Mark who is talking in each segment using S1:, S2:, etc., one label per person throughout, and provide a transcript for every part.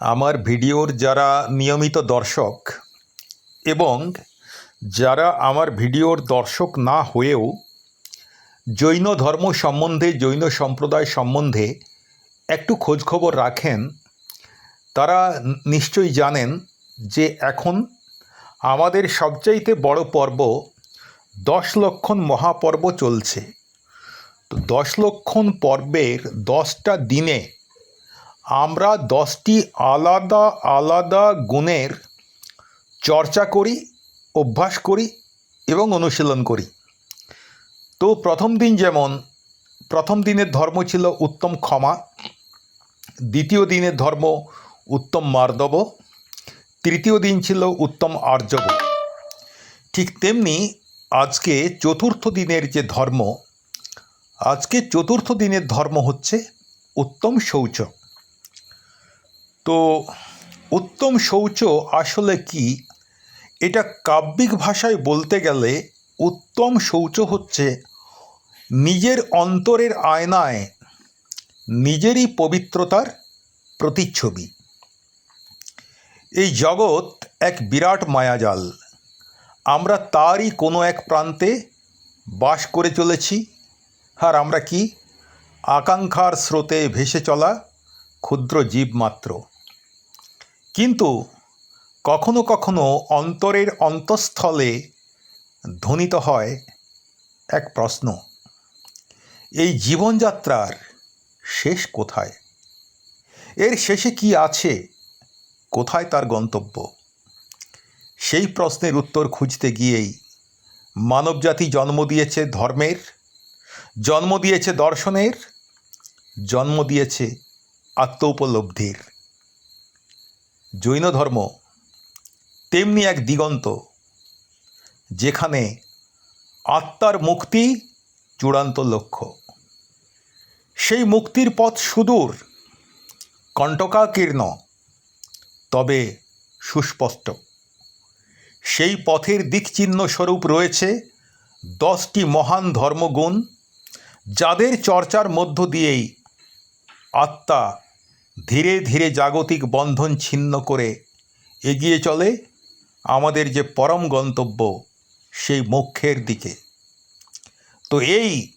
S1: আমার ভিডিওর যারা নিয়মিত দর্শক এবং যারা আমার ভিডিওর দর্শক না হয়েও জৈন ধর্ম সম্বন্ধে, জৈন সম্প্রদায় সম্বন্ধে একটু খোঁজখবর রাখেন, তারা নিশ্চয়ই জানেন যে এখন আমাদের সবচাইতে বড় পর্ব দশ লক্ষণ মহাপর্ব চলছে। তো দশ লক্ষণ পর্বের দশটা দিনে আমরা দশটি আলাদা আলাদা গুণের চর্চা করি, অভ্যাস করি এবং অনুশীলন করি। তো প্রথম দিন যেমন, প্রথম দিনের ধর্ম ছিল উত্তম ক্ষমা, দ্বিতীয় দিনের ধর্ম উত্তম মার্দব, তৃতীয় দিন ছিল উত্তম আর্যব। ঠিক তেমনি আজকে চতুর্থ দিনের যে ধর্ম, আজকে চতুর্থ দিনের ধর্ম হচ্ছে উত্তম শৌচ। তো উত্তম শৌচ আসলে কি? এটা কাব্যিক ভাষায় বলতে গেলে উত্তম শৌচ হচ্ছে নিজের অন্তরের আয়নায় নিজেরই পবিত্রতার প্রতিচ্ছবি। এই জগৎ এক বিরাট মায়াজাল। আমরা তারই কোনো এক প্রান্তে বাস করে চলেছি আর আমরা কি আকাঙ্ক্ষার স্রোতে ভেসে চলা ক্ষুদ্র জীব মাত্র কিন্তু কখনো কখনো অন্তরের অন্তঃস্থলে ধ্বনিত হয় এক প্রশ্ন, এই জীবনযাত্রার শেষ কোথায়? এর শেষে কি আছে? কোথায় তার গন্তব্য? সেই প্রশ্নের উত্তর খুঁজতে গিয়েই মানবজাতি জন্ম দিয়েছে ধর্মের, জন্ম দিয়েছে দর্শনের, জন্ম দিয়েছে আত্মোপলব্ধির জৈন ধর্ম তেমনি এক দিগন্ত, যেখানে আত্মার মুক্তি চূড়ান্ত লক্ষ্য। সেই মুক্তির পথ সুদূর, কণ্টকাকীর্ণ, তবে সুস্পষ্ট। সেই পথের দিকচিহ্ন স্বরূপ রয়েছে দশটি মহান ধর্মগুণ, যাদের চর্চার মধ্য দিয়েই আত্মা ধীরে ধীরে জাগতিক বন্ধন ছিন্ন করে এগিয়ে চলে আমাদের যে পরম গন্তব্য, সেই মোক্ষের দিকে। তো এই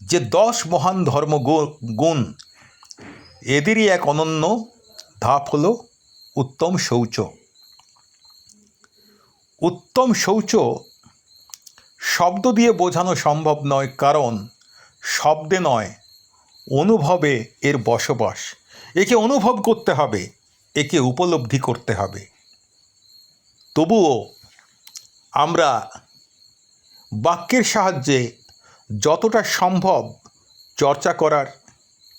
S1: যে দশ মহান ধর্ম গুণ, এদেরই এক অনন্য ধাপ হল উত্তম শৌচ। উত্তম শৌচ শব্দ দিয়ে বোঝানো সম্ভব নয়, কারণ শব্দে নয়, অনুভবে এর বসবাস। একে অনুভব করতে হবে, একে উপলব্ধি করতে হবে। তবুও আমরা বাক্যের সাহায্যে যতটা সম্ভব চর্চা করার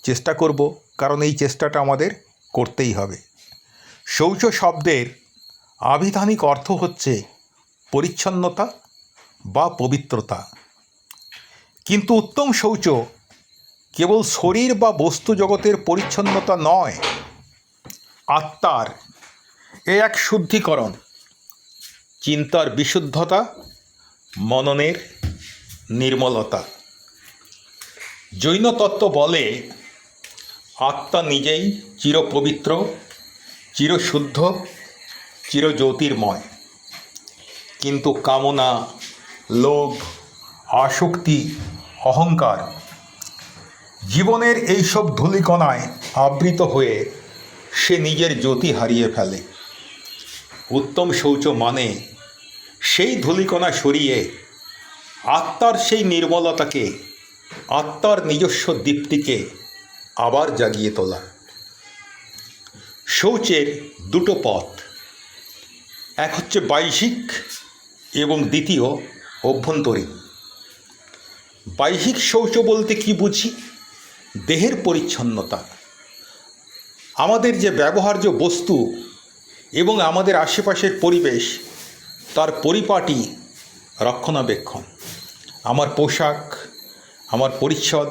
S1: চেষ্টা করব, কারণ এই চেষ্টাটা আমাদের করতেই হবে। শৌচ শব্দের আবিধানিক অর্থ হচ্ছে পরিচ্ছন্নতা বা পবিত্রতা। কিন্তু উত্তম শৌচ কেবল শরীর বা বস্তু জগতের পরিচ্ছন্নতা নয়, আত্মার। এ এক শুদ্ধিকরণ। চিন্তার বিশুদ্ধতা, মননের নির্মলতা। জৈন তত্ত্ব বলে, আত্মা নিজেই চিরপবিত্র, চিরশুদ্ধ, চিরজ্যোতির্ময়। কিন্তু কামনা, লোভ, আসক্তি, অহংকার জীবনের এইসব ধূলিকণায় আবৃত হয়ে সে নিজের জ্যোতি হারিয়ে ফেলে। উত্তম শৌচ মানে সেই ধূলিকণা সরিয়ে আত্মার সেই নির্মলতাকে, আত্মার নিজস্ব দীপ্তিকে আবার জাগিয়ে তোলা। শৌচের দুটো পথ, এক হচ্ছে বাহ্যিক এবং দ্বিতীয় অভ্যন্তরীণ। বাহ্যিক শৌচ বলতে কি বুঝি? দেহের পরিচ্ছন্নতা। আমাদের যে ব্যবহার্য বস্তু এবং আমাদের আশেপাশের পরিবেশ, তার পরিপাটি রক্ষণাবেক্ষণ। আমার পোশাক, আমার পরিচ্ছদ,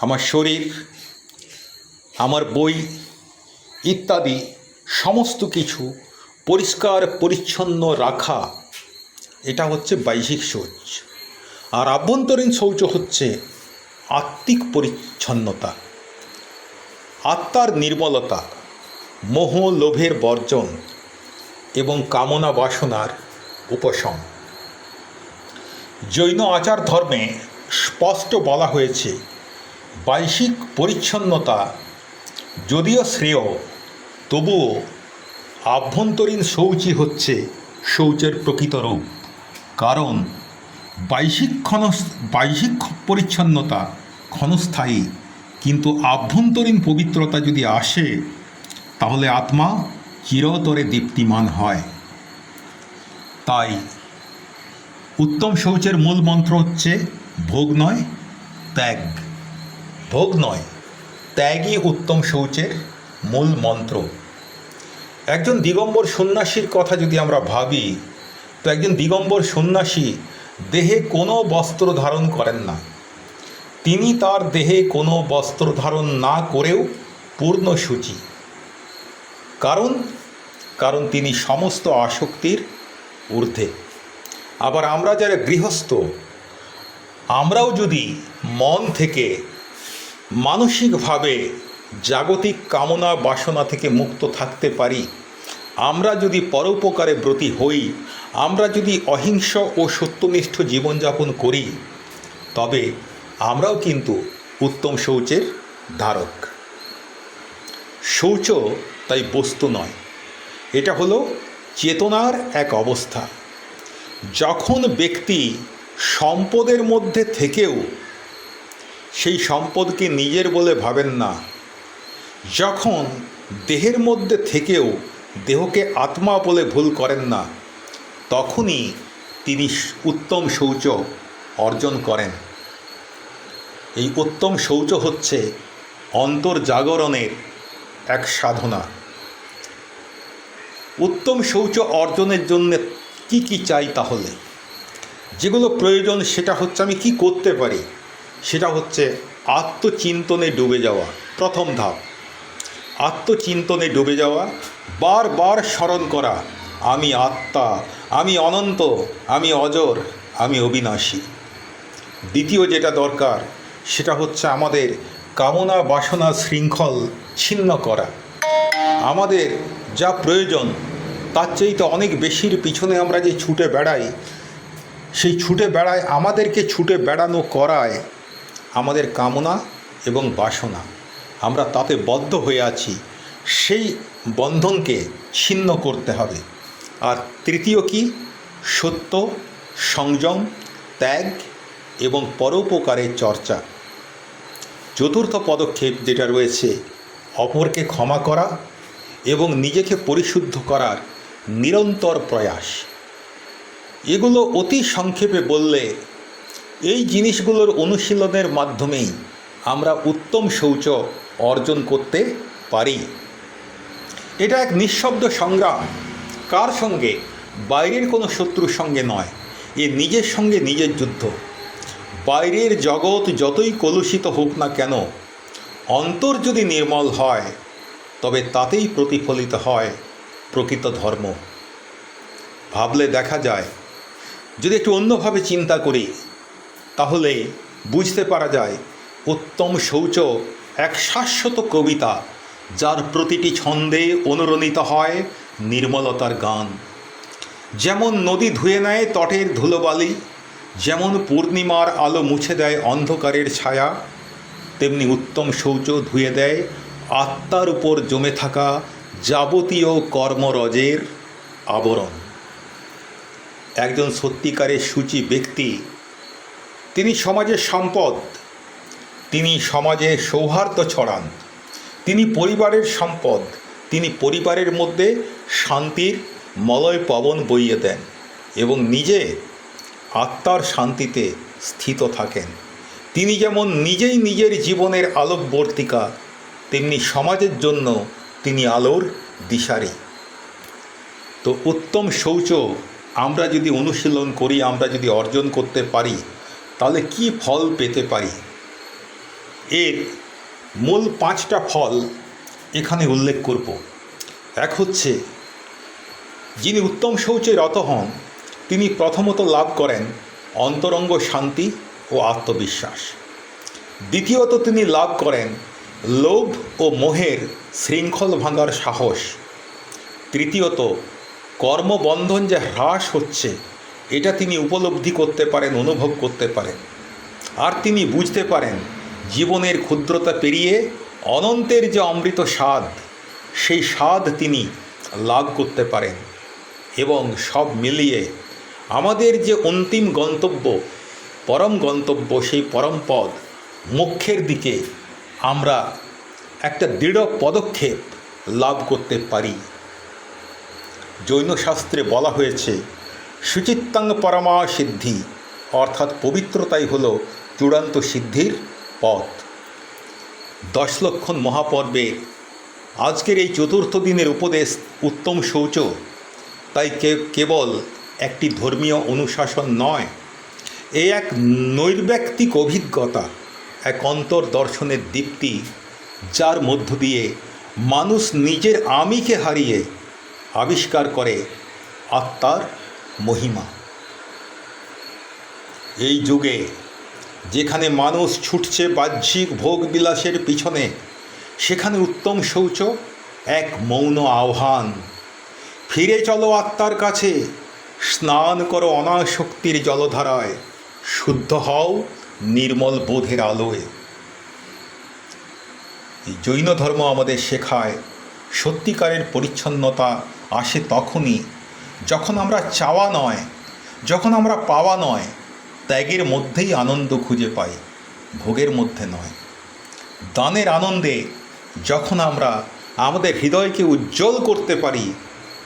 S1: আমার শরীর, আমার বই ইত্যাদি সমস্ত কিছু পরিষ্কার, পরিচ্ছন্ন রাখা, এটা হচ্ছে বাহ্যিক শৌচ আর আভ্যন্তরীণ শৌচ হচ্ছে আত্মিক পরিচ্ছন্নতা, আত্মার নির্মলতা মোহ লোভের বর্জন এবং কামনা বাসনার উপশম। জৈন আচার ধর্মে স্পষ্ট বলা হয়েছে, বাহ্যিক পরিচ্ছন্নতা যদিও শ্রেয়, তবুও আভ্যন্তরীণ শৌচই হচ্ছে শৌচের প্রকৃত রূপ। কারণ বাহ্যিক ক্ষণ বাহ্যিক পরিচ্ছন্নতা ক্ষণস্থায়ী, কিন্তু আভ্যন্তরীণ পবিত্রতা যদি আসে, তাহলে আত্মা চিরতরে দীপ্তিমান হয়। তাই উত্তম শৌচের মূল মন্ত্র হচ্ছে ভোগ নয়, ত্যাগ। ভোগ নয়, ত্যাগই উত্তম শৌচের মূল মন্ত্র। একজন দিগম্বর সন্ন্যাসীর কথা যদি আমরা ভাবি, তো একজন দিগম্বর সন্ন্যাসী দেহে কোনো বস্ত্র ধারণ করেন না। তিনি তার দেহে কোনো বস্ত্র ধারণ না করেও পূর্ণ সূচি। কারণ কারণ তিনি সমস্ত আসক্তির ঊর্ধ্বে। আবার আমরা যারা গৃহস্থ, আমরাও যদি মন থেকে মানসিকভাবে জাগতিক কামনা বাসনা থেকে মুক্ত থাকতে পারি, আমরা যদি পরোপকারে ব্রতী হই আমরা যদি অহিংস ও সত্যনিষ্ঠ জীবনযাপন করি, তবে আমরাও কিন্তু উত্তম শৌচের ধারক। শৌচ তাই বস্তু নয়, এটা হলো চেতনার এক অবস্থা। যখন ব্যক্তি সম্পদের মধ্যে থেকেও সেই সম্পদকে নিজের বলে ভাবেন না, যখন দেহের মধ্যে থেকেও দেহকে আত্মা বলে ভুল করেন না তখনই তিনি উত্তম শৌচ অর্জন করেন। এই উত্তম শৌচ হচ্ছে অন্তর্জাগরণের এক সাধনা। উত্তম শৌচ অর্জনের জন্য কি কি চাই তাহলে? যেগুলো প্রয়োজন, সেটা হচ্ছে আমি কি করতে পারি? সেটা হচ্ছে আত্মচিন্তনে ডুবে যাওয়া, প্রথম ধাপ। আত্মচিন্তনে ডুবে যাওয়া, বারবার স্মরণ করা, আমি আত্মা আমি অনন্ত, আমি অজর, আমি অবিনাশী। দ্বিতীয় যেটা দরকার, সেটা হচ্ছে আমাদের কামনা বাসনা শৃঙ্খল ছিন্ন করা। আমাদের যা প্রয়োজন, তার চাইতে অনেক বেশির পিছনে আমরা যে ছুটে বেড়াই, সেই ছুটে বেড়ায় আমাদেরকে ছুটে বেড়ানো করায় আমাদের কামনা এবং বাসনা। আমরা তাতে বদ্ধ হয়ে আছি, সেই বন্ধনকে ছিন্ন করতে হবে। আর তৃতীয় কি? সত্য, সংযম, ত্যাগ এবং পরোপকারের চর্চা। চতুর্থ পদক্ষেপ যেটা রয়েছে, অপরকে ক্ষমা করা এবং নিজেকে পরিশুদ্ধ করার নিরন্তর প্রয়াস। এগুলো অতি সংক্ষেপে বললে এই জিনিসগুলোর অনুশীলনের মাধ্যমেই আমরা উত্তম শৌচ অর্জন করতে পারি। এটা এক নিঃশব্দ সংগ্রাম। কার সঙ্গে? বাইরের কোনো শত্রুর সঙ্গে নয়। এ নিজের সঙ্গে নিজের যুদ্ধ। বাইরের জগৎ যতই কলুষিত হোক না কেন, অন্তর যদি নির্মল হয়, তবে তাতেই প্রতিফলিত হয় প্রকৃত ধর্ম। ভাবলে দেখা যায়, যদি একটু অন্যভাবে চিন্তা করি, তাহলে বুঝতে পারা যায়, উত্তম শৌচ এক শাশ্বত কবিতা, যার প্রতিটি ছন্দে অনুরণিত হয় নির্মলতার গান। যেমন নদী ধুয়ে নেয় তটের ধুলোবালি, যেমন পূর্ণিমার আলো মুছে দেয় অন্ধকারের ছায়া, তেমনি উত্তম শৌচ ধুয়ে দেয় আত্মার উপর জমে থাকা যাবতীয় কর্মরজের আবরণ। একজন সত্যিকারের সূচি ব্যক্তি, তিনি সমাজের সম্পদ, তিনি সমাজে সৌহার্দ্য ছড়ান, তিনি পরিবারের সম্পদ তিনি পরিবারের মধ্যে শান্তির মলয় পবন বইয়ে দেন এবং নিজে আত্মার শান্তিতে স্থিত থাকেন। তিনি যেমন নিজেই নিজের জীবনের আলোকবর্তিকা, তেমনি সমাজের জন্য তিনি আলোর দিশারি। তো উত্তম শৌচ আমরা যদি অনুশীলন করি, আমরা যদি অর্জন করতে পারি, তাহলে কি ফল পেতে পারি? এর মূল পাঁচটা ফল এখানে উল্লেখ করব। এক হচ্ছে, যিনি উত্তম শৌচে রত হন, তিনি প্রথমত লাভ করেন অন্তরঙ্গ শান্তি ও আত্মবিশ্বাস। দ্বিতীয়ত তিনি লাভ করেন লোভ ও মোহের শৃঙ্খল ভাঙার সাহস। তৃতীয়ত, কর্মবন্ধন যে হ্রাস হচ্ছে, এটা তিনি উপলব্ধি করতে পারেন, অনুভব করতে পারেন। আর তিনি বুঝতে পারেন, জীবনের ক্ষুদ্রতা পেরিয়ে অনন্তের যে অমৃত স্বাদ, সেই স্বাদ তিনি লাভ করতে পারেন এবং সব মিলিয়ে আমাদের যে অন্তিম গন্তব্য, পরম গন্তব্য, সেই পরম পদ মোক্ষের দিকে আমরা একটা দৃঢ় পদক্ষেপ লাভ করতে পারি। জৈন শাস্ত্রে বলা হয়েছে সুচিত্তাঙ্গ পরমা সিদ্ধি অর্থাৎ পবিত্রতাই হল চূড়ান্ত সিদ্ধির পথ। দশ লক্ষণ মহাপর্বে আজকের এই চতুর্থ দিনের উপদেশ উত্তম শৌচ। তাই কেবল একটি ধর্মীয় অনুশাসন নয়, এ এক নৈর্ব্যক্তিক অভিজ্ঞতা, এক অন্তর্দর্শনের দীপ্তি, যার মধ্য দিয়ে মানুষ নিজের আমিকে হারিয়ে আবিষ্কার করে আত্মার মহিমা। এই যুগে যেখানে মানুষ ছুটছে বাহ্যিক ভোগ বিলাসের পিছনে, সেখানে উত্তম শৌচ এক মৌন আহ্বান। ফিরে চলো আত্মার কাছে, স্নান করো অনাসক্তির জলধারায়, শুদ্ধ হও নির্মল বোধের আলোয়। জৈন ধর্ম আমাদের শেখায়, সত্যিকারের পরিচ্ছন্নতা আসে তখনই, যখন আমরা চাওয়া নয়, যখন আমরা পাওয়া নয় ত্যাগের মধ্যেই আনন্দ খুঁজে পাই, ভোগের মধ্যে নয়। দানের আনন্দে যখন আমরা আমাদের হৃদয়কে উজ্জ্বল করতে পারি,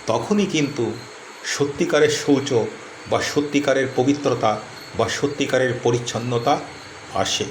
S1: তখনই কিন্তু সত্যিকারের শৌচ বা সত্যিকারের পবিত্রতা বা সত্যিকারের পরিচ্ছন্নতা আসে।